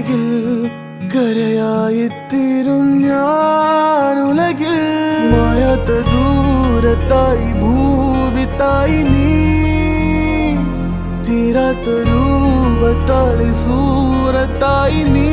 അരികിൽ കരയായി തീരും ഞാനുലകിൽ. മായാത്ത ദൂരത്തായി ഭൂവിത്തായി നീ. തീരാത്ത രൂപത്താളി സൂറത്തായി നീ.